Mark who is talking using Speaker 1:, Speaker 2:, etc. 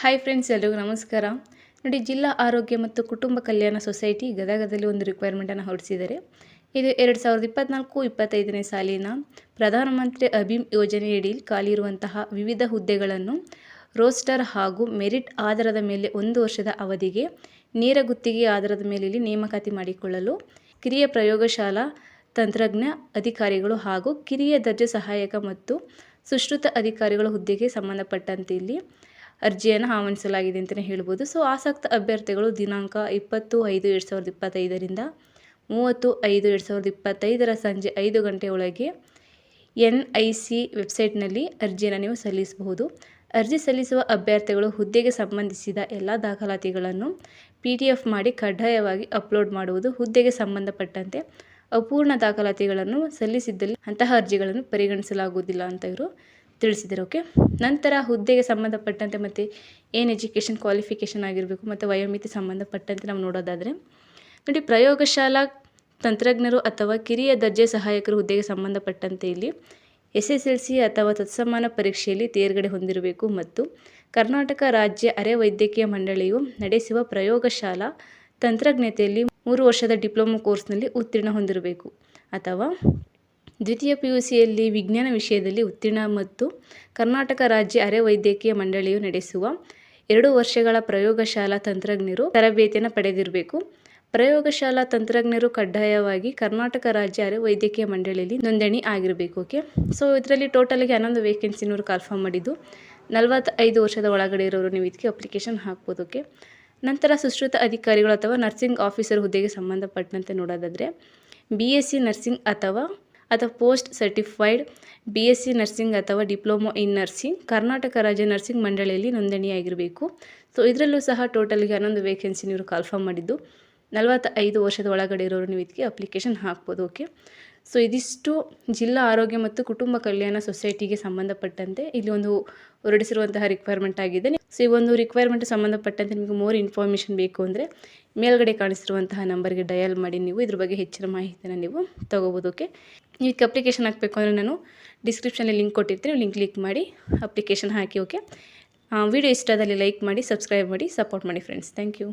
Speaker 1: Hi friends, ಎಲ್ರಿಗೂ ನಮಸ್ಕಾರ. ನೋಡಿ, ಜಿಲ್ಲಾ ಆರೋಗ್ಯ ಮತ್ತು ಕುಟುಂಬ ಕಲ್ಯಾಣ ಸೊಸೈಟಿ ಗದಗದಲ್ಲಿ ಒಂದು ರಿಕ್ವೈರ್ಮೆಂಟನ್ನು ಹೊರಡಿಸಿದ್ದಾರೆ. ಇದು ಎರಡು ಸಾವಿರದ ಇಪ್ಪತ್ನಾಲ್ಕು ಇಪ್ಪತ್ತೈದನೇ ಸಾಲಿನ ಪ್ರಧಾನಮಂತ್ರಿ ಅಭಿಮ್ ಯೋಜನೆಯಡಿ ಖಾಲಿ ಇರುವಂತಹ ವಿವಿಧ ಹುದ್ದೆಗಳನ್ನು ರೋಸ್ಟರ್ ಹಾಗೂ ಮೆರಿಟ್ ಆಧಾರದ ಮೇಲೆ ಒಂದು ವರ್ಷದ ಅವಧಿಗೆ ನೇರ ಗುತ್ತಿಗೆ ಆಧಾರದ ಮೇಲೆ ನೇಮಕಾತಿ ಮಾಡಿಕೊಳ್ಳಲು ಕಿರಿಯ ಪ್ರಯೋಗಶಾಲಾ ತಂತ್ರಜ್ಞ ಅಧಿಕಾರಿಗಳು ಹಾಗೂ ಕಿರಿಯ ದರ್ಜೆ ಸಹಾಯಕ ಮತ್ತು ಸುಶ್ರುತ ಅಧಿಕಾರಿಗಳ ಹುದ್ದೆಗೆ ಸಂಬಂಧಪಟ್ಟಂತೆ ಇಲ್ಲಿ ಅರ್ಜಿಯನ್ನು ಆಹ್ವಾನಿಸಲಾಗಿದೆ ಅಂತಲೇ ಹೇಳ್ಬೋದು. ಸೊ ಆಸಕ್ತ ಅಭ್ಯರ್ಥಿಗಳು ದಿನಾಂಕ ಇಪ್ಪತ್ತು ಐದು ಎರಡು ಸಾವಿರದ ಇಪ್ಪತ್ತೈದರಿಂದ ಮೂವತ್ತು ಐದು ಎರಡು ಸಾವಿರದ ಇಪ್ಪತ್ತೈದರ ಸಂಜೆ ಐದು ಗಂಟೆ ಒಳಗೆ ಎನ್ ಐ ಸಿ ವೆಬ್ಸೈಟ್ನಲ್ಲಿ ಅರ್ಜಿಯನ್ನು ನೀವು ಸಲ್ಲಿಸಬಹುದು. ಅರ್ಜಿ ಸಲ್ಲಿಸುವ ಅಭ್ಯರ್ಥಿಗಳು ಹುದ್ದೆಗೆ ಸಂಬಂಧಿಸಿದ ಎಲ್ಲ ದಾಖಲಾತಿಗಳನ್ನು ಪಿ ಡಿ ಎಫ್ ಮಾಡಿ ಕಡ್ಡಾಯವಾಗಿ ಅಪ್ಲೋಡ್ ಮಾಡುವುದು ಹುದ್ದೆಗೆ ಸಂಬಂಧಪಟ್ಟಂತೆ ಅಪೂರ್ಣ ದಾಖಲಾತಿಗಳನ್ನು ಸಲ್ಲಿಸಿದ್ದಲ್ಲಿ ಅಂತಹ ಅರ್ಜಿಗಳನ್ನು ಪರಿಗಣಿಸಲಾಗುವುದಿಲ್ಲ ಅಂತ ಇವರು ತಿಳಿಸಿದ್ದಾರೆ ಓಕೆ ನಂತರ ಹುದ್ದೆಗೆ ಸಂಬಂಧಪಟ್ಟಂತೆ ಮತ್ತು ಏನು ಎಜುಕೇಷನ್ ಕ್ವಾಲಿಫಿಕೇಷನ್ ಆಗಿರಬೇಕು ಮತ್ತು ವಯೋಮಿತಿ ಸಂಬಂಧಪಟ್ಟಂತೆ ನಾವು ನೋಡೋದಾದರೆ, ನೋಡಿ ಪ್ರಯೋಗಶಾಲಾ ತಂತ್ರಜ್ಞರು ಅಥವಾ ಕಿರಿಯ ದರ್ಜೆ ಸಹಾಯಕರು ಹುದ್ದೆಗೆ ಸಂಬಂಧಪಟ್ಟಂತೆ ಇಲ್ಲಿ ಎಸ್ ಎಸ್ ಎಲ್ ಸಿ ಅಥವಾ ತತ್ಸಮಾನ ಪರೀಕ್ಷೆಯಲ್ಲಿ ತೇರ್ಗಡೆ ಹೊಂದಿರಬೇಕು ಮತ್ತು ಕರ್ನಾಟಕ ರಾಜ್ಯ ಅರೆ ವೈದ್ಯಕೀಯ ಮಂಡಳಿಯು ನಡೆಸುವ ಪ್ರಯೋಗಶಾಲಾ ತಂತ್ರಜ್ಞತೆಯಲ್ಲಿ ಮೂರು ವರ್ಷದ ಡಿಪ್ಲೊಮೊ ಕೋರ್ಸ್ನಲ್ಲಿ ಉತ್ತೀರ್ಣ ಹೊಂದಿರಬೇಕು ಅಥವಾ ದ್ವಿತೀಯ ಪಿ ಯು ಸಿಯಲ್ಲಿ ವಿಜ್ಞಾನ ವಿಷಯದಲ್ಲಿ ಉತ್ತೀರ್ಣ ಮತ್ತು ಕರ್ನಾಟಕ ರಾಜ್ಯ ಅರೆ ವೈದ್ಯಕೀಯ ಮಂಡಳಿಯು ನಡೆಸುವ ಎರಡು ವರ್ಷಗಳ ಪ್ರಯೋಗಶಾಲಾ ತಂತ್ರಜ್ಞರು ತರಬೇತಿಯನ್ನು ಪಡೆದಿರಬೇಕು. ಪ್ರಯೋಗಶಾಲಾ ತಂತ್ರಜ್ಞರು ಕಡ್ಡಾಯವಾಗಿ ಕರ್ನಾಟಕ ರಾಜ್ಯ ಅರೆ ವೈದ್ಯಕೀಯ ಮಂಡಳಿಯಲ್ಲಿ ನೋಂದಣಿ ಆಗಿರಬೇಕು ಓಕೆ ಸೊ ಇದರಲ್ಲಿ ಟೋಟಲ್ಗೆ ಹನ್ನೊಂದು ವೇಕೆನ್ಸಿನವರು ಕನ್ಫರ್ಮ್ ಮಾಡಿದ್ದು. ನಲವತ್ತೈದು ವರ್ಷದ ಒಳಗಡೆ ಇರೋರು ನೀವು ಇದಕ್ಕೆ ಅಪ್ಲಿಕೇಶನ್ ಹಾಕ್ಬೋದು ಓಕೆ ನಂತರ ಸುಶ್ರುತ ಅಧಿಕಾರಿಗಳು ಅಥವಾ ನರ್ಸಿಂಗ್ ಆಫೀಸರ್ ಹುದ್ದೆಗೆ ಸಂಬಂಧಪಟ್ಟಂತೆ ನೋಡೋದಾದರೆ ಬಿ ನರ್ಸಿಂಗ್ ಅಥವಾ ಅಥವಾ post certified B S C nursing ಅಥವಾ ಡಿಪ್ಲೊಮೊ ಇನ್ ನರ್ಸಿಂಗ್, ಕರ್ನಾಟಕ ರಾಜ್ಯ ನರ್ಸಿಂಗ್ ಮಂಡಳಿಯಲ್ಲಿ ನೋಂದಣಿಯಾಗಿರಬೇಕು. ಸೊ ಇದರಲ್ಲೂ ಸಹ ಟೋಟಲ್ಗೆ ಹನ್ನೊಂದು ವೇಕೆನ್ಸಿ ನೀವು ಕನ್ಫರ್ಮ್ ಮಾಡಿದ್ದು. ನಲವತ್ತೈದು ವರ್ಷದ ಒಳಗಡೆ ಇರೋರು ನೀವು ಇದಕ್ಕೆ ಅಪ್ಲಿಕೇಶನ್ ಹಾಕ್ಬೋದು ಓಕೆ ಸೊ ಇದಿಷ್ಟು ಜಿಲ್ಲಾ ಆರೋಗ್ಯ ಮತ್ತು ಕುಟುಂಬ ಕಲ್ಯಾಣ ಸೊಸೈಟಿಗೆ ಸಂಬಂಧಪಟ್ಟಂತೆ ಇಲ್ಲಿ ಒಂದು ಹೊರಡಿಸಿರುವಂತಹ ರಿಕ್ವೈರ್ಮೆಂಟ್ ಆಗಿದೆ. ಸೊ ಈ ಒಂದು ರಿಕ್ವೈರ್ಮೆಂಟ್ ಸಂಬಂಧಪಟ್ಟಂತೆ ನಿಮಗೆ ಮೋರ್ ಇನ್ಫಾರ್ಮೇಷನ್ ಬೇಕು ಅಂದರೆ ಮೇಲ್ಗಡೆ ಕಾಣಿಸಿರುವಂತಹ ನಂಬರ್ಗೆ ಡಯಲ್ ಮಾಡಿ ನೀವು. ಇದ್ರ ಬಗ್ಗೆ ಹೆಚ್ಚಿನ ಮಾಹಿತಿಯನ್ನು ನೀವು ತೊಗೋಬೋದಕ್ಕೆ ನೀವು ಇದಕ್ಕೆ ಅಪ್ಲಿಕೇಶನ್ ಹಾಕಬೇಕು ಅಂದರೆ ನಾನು ಡಿಸ್ಕ್ರಿಪ್ಷನಲ್ಲಿ ಲಿಂಕ್ ಕೊಟ್ಟಿರ್ತೀನಿ. ಲಿಂಕ್ ಕ್ಲಿಕ್ ಮಾಡಿ ಅಪ್ಲಿಕೇಶನ್ ಹಾಕಿ ಓಕೆ ವಿಡಿಯೋ ಇಷ್ಟ ಆದಲ್ಲಿ ಲೈಕ್ ಮಾಡಿ ಸಬ್ಸ್ಕ್ರೈಬ್ ಮಾಡಿ ಸಪೋರ್ಟ್ ಮಾಡಿ ಫ್ರೆಂಡ್ಸ್ ಥ್ಯಾಂಕ್ ಯು